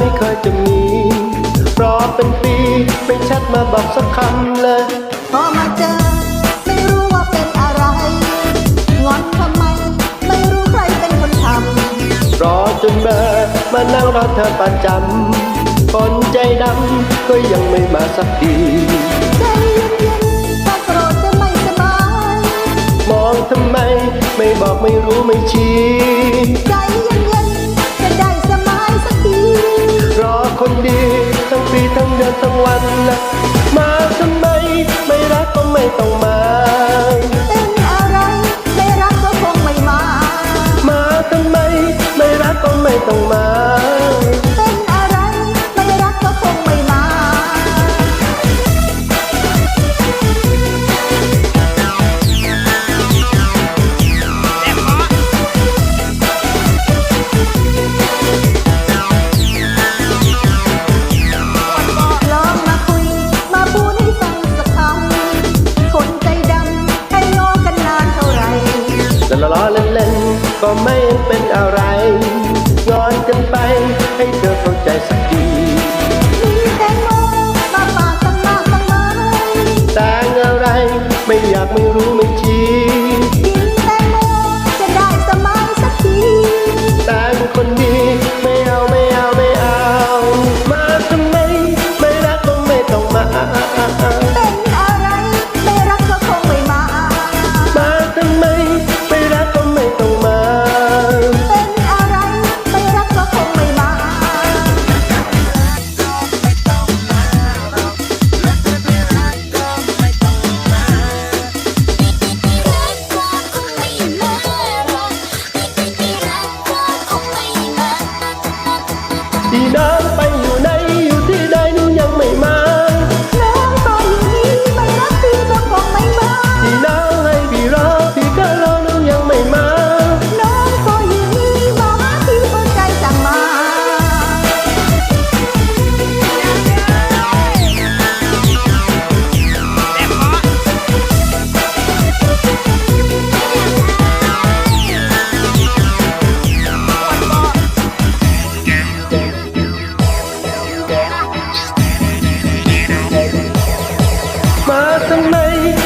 ไม่เคยจะมี รอเป็นปีไม่ชัดมาบอกสักคำเลยพอมาเจอ ไม่รู้ว่าเป็นอะไร งอนทำไม ไม่รู้ใครเป็นคนทรอจนเบอร์มานั่งรอเธอประจำคนใจดำก็ยังไม่มาสักทีำใจเย็นๆถ้าโกรธจะไม่สบาย มองทำไม ไม่บอกไม่รู้ไม่ชี้ ทั้งปีทั้งเดือนทั้งวันนะมาทำไม ไม่รักก็ไม่ต้องมา เป็นอะไร ไม่รักก็คงไม่มา มาทำไม ไม่รักก็ไม่ต้องมา ไม่เป็นอะไร 的美。